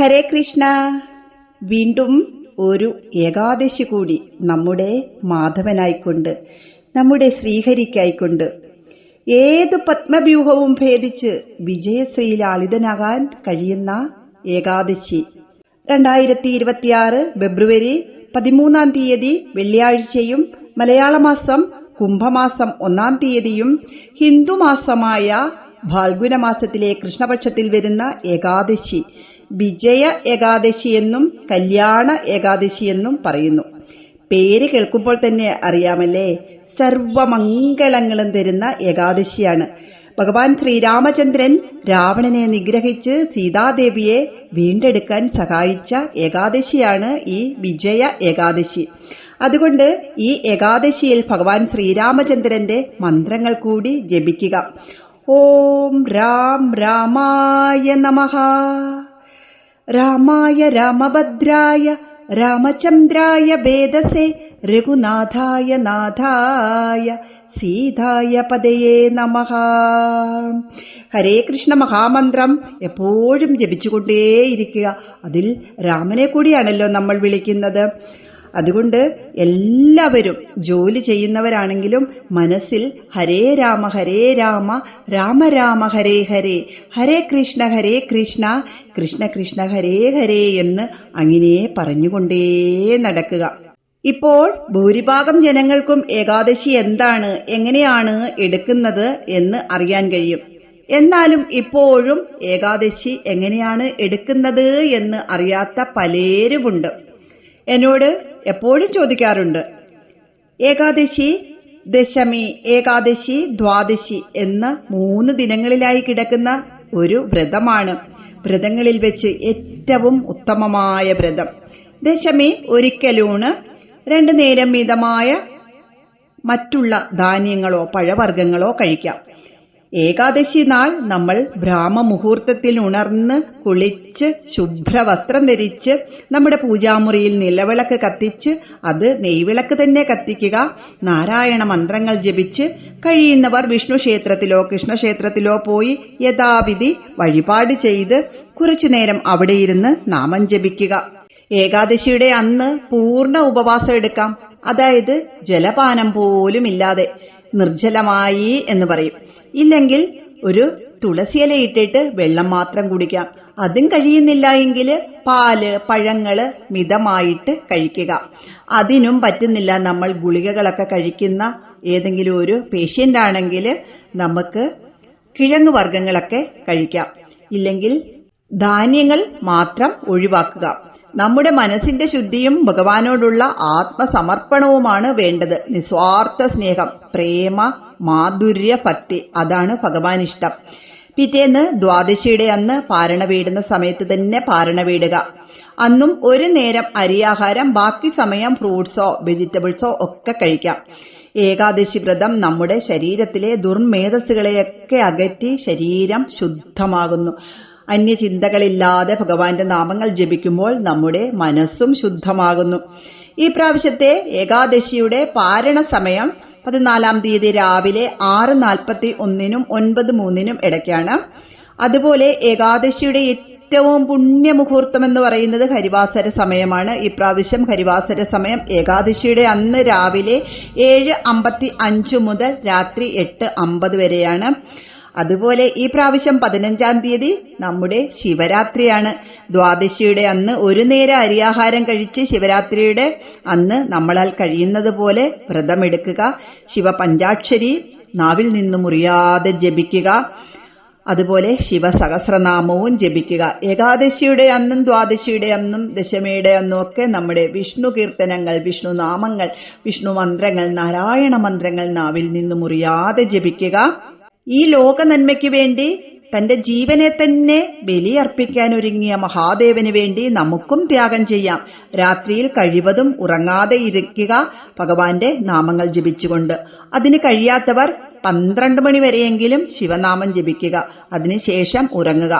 ഹരേ കൃഷ്ണ. വീണ്ടും ഒരു ഏകാദശി കൂടി നമ്മുടെ മാധവനായിക്കൊണ്ട് നമ്മുടെ ശ്രീഹരിക്കായിക്കൊണ്ട് ഏത് പത്മവ്യൂഹവും ഭേദിച്ച് വിജയശ്രീലാളിതനാകാൻ കഴിയുന്ന ഏകാദശി. രണ്ടായിരത്തി ഇരുപത്തിയാറ് ഫെബ്രുവരി പതിമൂന്നാം തീയതി വെള്ളിയാഴ്ചയും മലയാള മാസം കുംഭമാസം ഒന്നാം തീയതിയും ഹിന്ദുമാസമായ ഫാൽഗുന മാസത്തിലെ കൃഷ്ണപക്ഷത്തിൽ വരുന്ന ഏകാദശി. വിജയ ഏകാദശി എന്നും കല്യാണ ഏകാദശി എന്നും പറയുന്നു. പേര് കേൾക്കുമ്പോൾ തന്നെ അറിയാമല്ലേ? സർവമംഗളങ്ങളും തരുന്ന ഏകാദശിയാണ്. ഭഗവാൻ ശ്രീരാമചന്ദ്രൻ രാവണനെ നിഗ്രഹിച്ച് സീതാദേവിയെ വീണ്ടെടുക്കാൻ സഹായിച്ച ഏകാദശിയാണ് ഈ വിജയ ഏകാദശി. അതുകൊണ്ട് ഈ ഏകാദശിയിൽ ഭഗവാൻ ശ്രീരാമചന്ദ്രന്റെ മന്ത്രങ്ങൾ കൂടി ജപിക്കുക. ഓം രാം രാമായ നമഃ. രാമായ രാമഭദ്രായ രാമചന്ദ്രായ വേദസേ രഘുനാഥായ നാഥായ സീതായ പദയേ നമ. ഹരേ കൃഷ്ണ മഹാമന്ത്രം എപ്പോഴും ജപിച്ചുകൊണ്ടേയിരിക്കുക. അതിൽ രാമനെ കൂടിയാണല്ലോ നമ്മൾ വിളിക്കുന്നത്. അതുകൊണ്ട് എല്ലാവരും ജോലി ചെയ്യുന്നവരാണെങ്കിലും മനസ്സിൽ ഹരേ രാമ ഹരേ രാമ രാമ രാമ ഹരേ ഹരേ ഹരേ കൃഷ്ണ ഹരേ കൃഷ്ണ കൃഷ്ണ കൃഷ്ണ ഹരേ ഹരേ എന്ന് അങ്ങനെ പറഞ്ഞുകൊണ്ടേ നടക്കുക. ഇപ്പോൾ ഭൂരിഭാഗം ജനങ്ങൾക്കും ഏകാദശി എന്താണ് എങ്ങനെയാണ് എടുക്കുന്നത് എന്ന് അറിയാൻ കഴിയും. എന്നാലും ഇപ്പോഴും ഏകാദശി എങ്ങനെയാണ് എടുക്കുന്നത് എന്ന് അറിയാത്ത പലരുമുണ്ട്. എന്നോട് എപ്പോഴും ചോദിക്കാറുണ്ട്. ഏകാദശി ദശമി ഏകാദശി ദ്വാദശി എന്ന മൂന്ന് ദിനങ്ങളിലായി കിടക്കുന്ന ഒരു വ്രതമാണ്. വ്രതങ്ങളിൽ വെച്ച് ഏറ്റവും ഉത്തമമായ വ്രതം. ദശമി ഒരിക്കലൂണ് രണ്ടു നേരം മിതമായ മറ്റുള്ള ധാന്യങ്ങളോ പഴവർഗങ്ങളോ കഴിക്കാം. ഏകാദശി നാൾ നമ്മൾ ബ്രാഹ്മമുഹൂർത്തത്തിൽ ഉണർന്ന് കുളിച്ച് ശുഭ്രവസ്ത്രം ധരിച്ച് നമ്മുടെ പൂജാമുറിയിൽ നിലവിളക്ക് കത്തിച്ച് അത് നെയ്വിളക്ക് തന്നെ കത്തിക്കുക നാരായണ മന്ത്രങ്ങൾ ജപിച്ച് കഴിയുന്നവർ വിഷ്ണു ക്ഷേത്രത്തിലോ കൃഷ്ണക്ഷേത്രത്തിലോ പോയി യഥാവിധി വഴിപാട് ചെയ്ത് കുറച്ചുനേരം അവിടെ ഇരുന്ന് നാമം ജപിക്കുക. ഏകാദശിയുടെ അന്ന് പൂർണ ഉപവാസം എടുക്കാം. അതായത് ജലപാനം പോലും ഇല്ലാതെ നിർജലമായി എന്ന് പറയും. ഇല്ലെങ്കിൽ ഒരു തുളസിയില ഇട്ടിട്ട് വെള്ളം മാത്രം കുടിക്കാം. അതും കഴിയുന്നില്ല എങ്കിൽ പാൽ പഴങ്ങൾ മിതമായിട്ട് കഴിക്കുക. അതിനും പറ്റുന്നില്ല നമ്മൾ ഗുളികകളൊക്കെ കഴിക്കുന്ന ഏതെങ്കിലും ഒരു പേഷ്യന്റ് ആണെങ്കിൽ നമുക്ക് കിഴങ്ങ് വർഗങ്ങളൊക്കെ കഴിക്കാം. ഇല്ലെങ്കിൽ ധാന്യങ്ങൾ മാത്രം ഒഴിവാക്കുക. നമ്മുടെ മനസ്സിന്റെ ശുദ്ധിയും ഭഗവാനോടുള്ള ആത്മസമർപ്പണവുമാണ് വേണ്ടത്. നിസ്വാർത്ഥ സ്നേഹം പ്രേമ മാധുര്യ ഭക്തി അതാണ് ഭഗവാൻ ഇഷ്ടം. പിറ്റേന്ന് ദ്വാദശിയുടെ അന്ന് പാരണ വീടുന്ന സമയത്ത് തന്നെ പാരണ വീടുക. അന്നും ഒരു നേരം അരിയാഹാരം ബാക്കി സമയം ഫ്രൂട്ട്സോ വെജിറ്റബിൾസോ ഒക്കെ കഴിക്കാം. ഏകാദശി വ്രതം നമ്മുടെ ശരീരത്തിലെ ദുർമേധസ്സുകളെയൊക്കെ അകറ്റി ശരീരം ശുദ്ധമാകുന്നു. അന്യചിന്തകളില്ലാതെ ഭഗവാന്റെ നാമങ്ങൾ ജപിക്കുമ്പോൾ നമ്മുടെ മനസ്സും ശുദ്ധമാകുന്നു. ഈ പ്രാവശ്യത്തെ ഏകാദശിയുടെ പാരണ സമയം പതിനാലാം തീയതി രാവിലെ ആറ് നാൽപ്പത്തി ഒന്നിനും ഒൻപത് മൂന്നിനും ഇടയ്ക്കാണ്. അതുപോലെ ഏകാദശിയുടെ ഏറ്റവും പുണ്യമുഹൂർത്തം എന്ന് പറയുന്നത് ഹരിവാസര സമയമാണ്. ഇപ്രാവശ്യം ഹരിവാസര സമയം ഏകാദശിയുടെ അന്ന് രാവിലെ ഏഴ് അമ്പത്തി അഞ്ച് മുതൽ രാത്രി എട്ട് അമ്പത് വരെയാണ്. അതുപോലെ ഈ പ്രാവശ്യം പതിനഞ്ചാം തീയതി നമ്മുടെ ശിവരാത്രിയാണ്. ദ്വാദശിയുടെ അന്ന് ഒരു നേരം അരിയാഹാരം കഴിച്ച് ശിവരാത്രിയുടെ അന്ന് നമ്മളാൽ കഴിയുന്നത് പോലെ വ്രതമെടുക്കുക ശിവപഞ്ചാക്ഷരി നാവിൽ നിന്ന് മുറിയാതെ ജപിക്കുക അതുപോലെ ശിവസഹസ്രനാമവും ജപിക്കുക. ഏകാദശിയുടെ അന്നും ദ്വാദശിയുടെ അന്നും ദശമിയുടെ അന്നും ഒക്കെ നമ്മുടെ വിഷ്ണു കീർത്തനങ്ങൾ വിഷ്ണു നാമങ്ങൾ വിഷ്ണു മന്ത്രങ്ങൾ നാരായണ മന്ത്രങ്ങൾ നാവിൽ നിന്ന് മുറിയാതെ ജപിക്കുക. ഈ ലോക നന്മയ്ക്ക് വേണ്ടി തന്റെ ജീവനെ തന്നെ ബലിയർപ്പിക്കാൻ ഒരുങ്ങിയ മഹാദേവന് വേണ്ടി നമുക്കും ത്യാഗം ചെയ്യാം. രാത്രിയിൽ കഴിവതും ഉറങ്ങാതെ ഇരിക്കുക ഭഗവാന്റെ നാമങ്ങൾ ജപിച്ചുകൊണ്ട്. അതിന് കഴിയാത്തവർ പന്ത്രണ്ട് മണി വരെയെങ്കിലും ശിവനാമം ജപിക്കുക. അതിനുശേഷം ഉറങ്ങുക.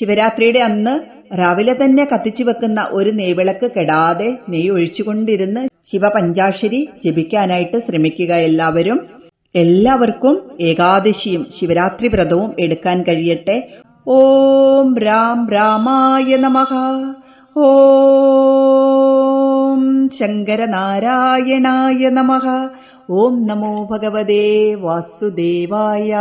ശിവരാത്രിയുടെ അന്ന് രാവിലെ തന്നെ കത്തിച്ചു വെക്കുന്ന ഒരു നെയ്വിളക്ക് കെടാതെ നെയ്യ് ഒഴിച്ചുകൊണ്ടിരുന്ന് ശിവപഞ്ചാക്ഷരി ജപിക്കാനായിട്ട് ശ്രമിക്കുക എല്ലാവരും. എല്ലാവർക്കും ഏകാദശിയും ശിവരാത്രി വ്രതവും എടുക്കാൻ കഴിയട്ടെ. ഓം രാം രാമായ നമഃ. ഓം ശങ്കരനാരായണായ നമഃ. ഓം നമോ ഭഗവതേ വാസുദേവായ.